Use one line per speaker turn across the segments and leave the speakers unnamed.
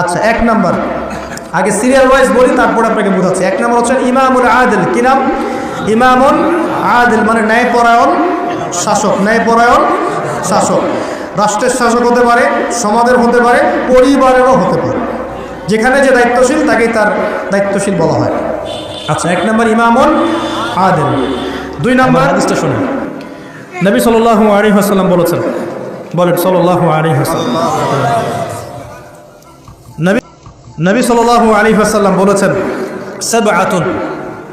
আচ্ছা এক নাম্বার। আগে সিরিয়াল ওয়াইজ বলি, তারপর আপনাকে বোঝাচ্ছি। এক নাম্বার হচ্ছে ইমামুল আদিল, কি নাম? ইমামুল আদিল মানে ন্যায়পরায়ণ শাসক। ন্যায়পরায়ণ শাসক। রাষ্ট্রের শাসক হতে পারে, সমাজের হতে পারে, পরিবারেরও হতে পারে। যেখানে যে দায়িত্বশীল, তাকেই তার দায়িত্বশীল বলা হয়। আচ্ছা এক নম্বর ইমামুল আদিল। দুই নম্বর হাদিসটা শুনুন। নবী সাল্লাল্লাহু আলাইহি ওয়াসাল্লাম বলেছেন, বলেন, সাল্লাল্লাহু আলাইহি ওয়াসাল্লাম। নবী নবী সাল্লাল্লাহু আলাইহি ওয়াসাল্লাম বলেছেন, সাবআতুন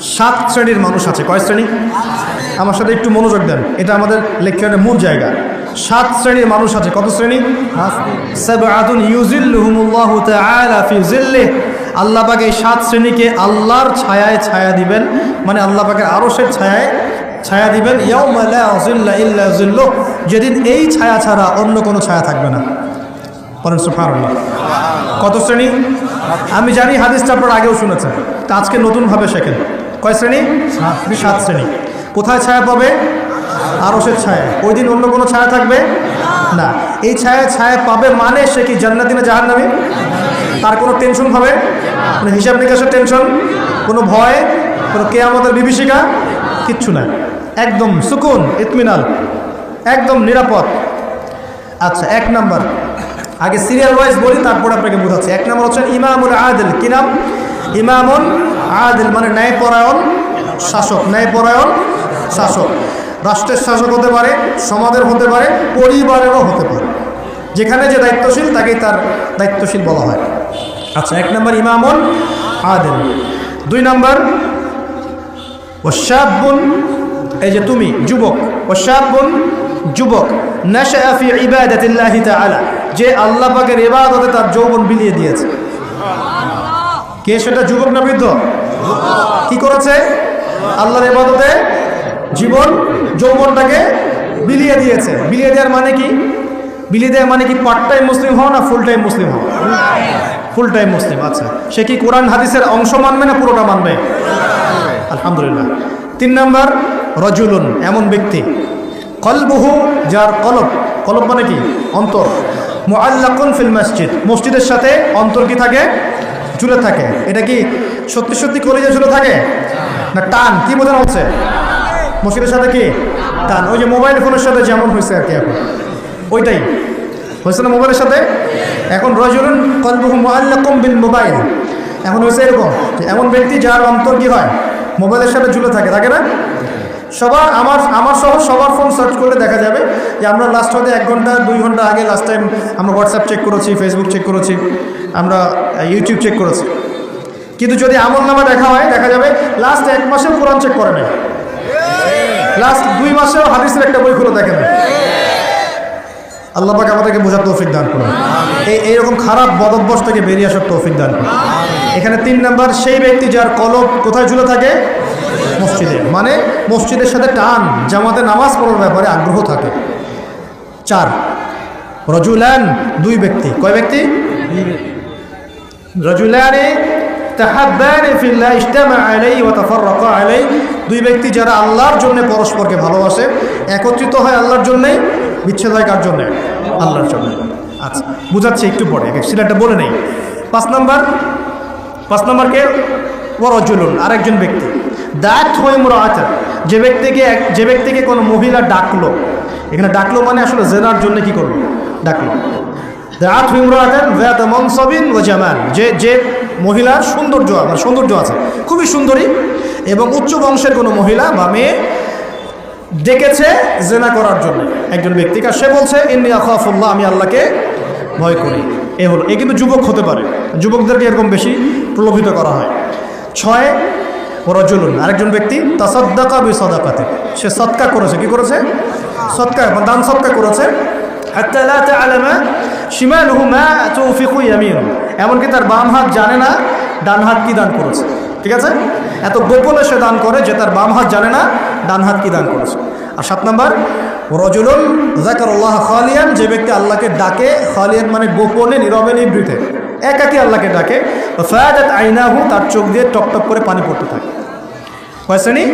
সাত শ্রেণির মানুষ আছে। কয় শ্রেণি? আমার সাথে একটু মনোযোগ দেন। এটা আমাদের লেকচারের মূল জায়গা। সাত শ্রেণির মানুষ আছে। কত শ্রেণি? আল্লাহ পাক এই সাত শ্রেণীকে আল্লাহর ছায়ায় ছায়া দিবেন। মানে আল্লাহ পাকের আরশের ছায়ায় ছায়া দিবেন। যেদিন এই ছায়া ছাড়া অন্য কোনো ছায়া থাকবে না। কত শ্রেণি? আমি জানি হাদিসটা আপনারা আগেও শুনেছেন তা আজকে নতুনভাবে শেখেন। কয় শ্রেণি? সাত। শ্রেণি। কোথায় ছায়া পাবে? আরসের ছায়া। ওই দিন অন্য কোনো ছায়া থাকবে? না। এই ছায়া ছায়া পাবে মানে সে কি জান্নাতি না জাহান্নামী? তার কোনো টেনশন হবে? কোনো হিসাব নিকাশের টেনশন কোনো ভয়? কোনো কে আমাদের বিভীষিকা? কিচ্ছু নাই। একদম সুকুন ইতমিনাল। একদম নিরাপদ। আচ্ছা এক নাম্বার। আগে সিরিয়াল ওয়াইজ বলি, তারপর আপনাকে বোঝাচ্ছি। এক নম্বর হচ্ছে ইমামুল আদিল, কি নাম? ইমামুল আদিল মানে ন্যায়পরায়ণ শাসক। ন্যায়পরায়ণ শাসক। রাষ্ট্রের শাসক হতে পারে, সমাজের হতে পারে, পরিবারেরও হতে পারে। যেখানে যে দায়িত্বশীল, তাকেই তার দায়িত্বশীল বলা হয়। আচ্ছা এক নম্বর ইমামুল আদিল। দুই নম্বর, ওশাবুন, এই যে তুমি, যুবক। ওশাবুন, যুবক। নাশাফি ইবাদাতিল্লাহি তাআলা। যে আল্লাহ পাকের এবাদতে তার যৌবন বিলিয়ে দিয়েছে। কে সেটা যুবক না বৃদ্ধ? কি করেছে? আল্লাহর ইবাদতে জীবন যৌবনটাকে বিলিয়ে দিয়েছে। বিলিয়ে দেওয়ার মানে কি? বিলিয়ে দেওয়ার মানে কি পার্ট টাইম মুসলিম হও না ফুল টাইম মুসলিম হও ফুল টাইম মুসলিম আচ্ছা। সে কি কোরআন হাদিসের অংশ মানবে না পুরোটা মানবে? আলহামদুলিল্লাহ। তিন নম্বর রজুলুন এমন ব্যক্তি। কলবহু যার কলব। কলব মানে কি? অন্তর। মোয়াল্লাকুন ফিল মসজিদ। মসজিদের সাথে অন্তর কি থাকে? জুড়ে থাকে। এটা কি সত্যি সত্যি কলেজে জুড়ে থাকে? না, টান। কি বোঝানো হচ্ছে? মসজিদের সাথে কি? টান। ওই যে মোবাইল ফোনের সাথে যেমন হয়েছে আর কি এখন। ওইটাই। হয়েছে না মোবাইলের সাথে? এখন রজুলুন কলবহু মোয়াল্লাকুম বিল মোবাইল। এখন হয়েছে এরকম এমন ব্যক্তি যার অন্তর কি হয়? মোবাইলের সাথে ঝুলে থাকে। থাকে না? সবার, আমার আমার সহ সবার ফোন সার্চ করলে দেখা যাবে যে আমরা লাস্ট হতে এক ঘণ্টা, দুই ঘণ্টা আগে লাস্ট টাইম আমরা হোয়াটসঅ্যাপ চেক করেছি ফেসবুক চেক করেছি, আমরা ইউটিউব চেক করেছি। কিন্তু যদি আমল নামা দেখা হয়, দেখা যাবে লাস্ট এক মাসে কোরআন চেক করে নেয় লাস্ট দুই মাসেও হাদিসের একটা বই খুলে দেখে না আল্লাহ পাক আমাদেরকে বোঝার তৌফিক দান করুন। এই এইরকম খারাপ বদভ্যাস থেকে বেরিয়ে আসার তৌফিক দান করুন। এখানে তিন নাম্বার, সেই ব্যক্তি যার কলব কোথায় ঝুলে থাকে? মসজিদে। মানে মসজিদের সাথে টান, জামাতে নামাজ পড়ার ব্যাপারে আগ্রহ থাকে। চার, রজুলান দুই ব্যক্তি। কয় ব্যক্তি? রজুলানে দুই ব্যক্তি যারা আল্লাহর জন্য পরস্পরকে ভালোবাসে, একত্রিত হয় আল্লাহর জন্যই বিচ্ছেদ হয় কার জন্যে? আল্লাহর জন্য। আচ্ছা বুঝাচ্ছি একটু পরে, এক সিলাটা বলে নেই। পাঁচ নাম্বার, পাঁচ নম্বরকে নাম্বারকে ওরজুলুন আরেকজন ব্যক্তি। দাঁত হয়ে মুরাত, যে ব্যক্তিকে যে ব্যক্তিকে কোনো মহিলা ডাকলো, এখানে ডাকলো মানে আসলে জেনার জন্য কি করল? ডাকলো। দাঁত হিমরাতেন ভ্যাত মনসবিন ও জামান যে যে মহিলার সৌন্দর্য মানে সৌন্দর্য আছে, খুবই সুন্দরী এবং উচ্চ বংশের কোনো মহিলা বা মেয়ে ডেকেছে জেনা করার জন্য। একজন ব্যক্তিকে সে বলছে, ইন্নি আখাফুল্লাহ, আমি আল্লাহকে ভয় করি। এ হলো, এ কিন্তু যুবক হতে পারে। যুবকদেরকে এরকম বেশি প্রলোভিত করা হয়। ছয় রজুলুন, আরেকজন ব্যক্তি তাসাদ্দাকা বি সদাকাতে সে সৎকা করেছে, কি করেছে? সৎকা দান সৎকা করেছে। এমনকি তার বাম হাত জানে না, ডান হাত কি দান করেছে। ঠিক আছে? এত গোপনে সে দান করে যে তার বাম হাত জানে না, ডান হাত কি দান করেছে। আর সাত নম্বর, রজুলুন জাকারুল্লাহ খালিয়ান, যে ব্যক্তি আল্লাহকে ডাকে, খালিয়ান মানে গোপনে, নীরবে, নিবৃতে। একাকি আল্লাহকে ডাকে। ফায়াদ আইনাহু, তার চোখ দিয়ে টপ টপ করে পানি পড়তে থাকে। শ্রেণি?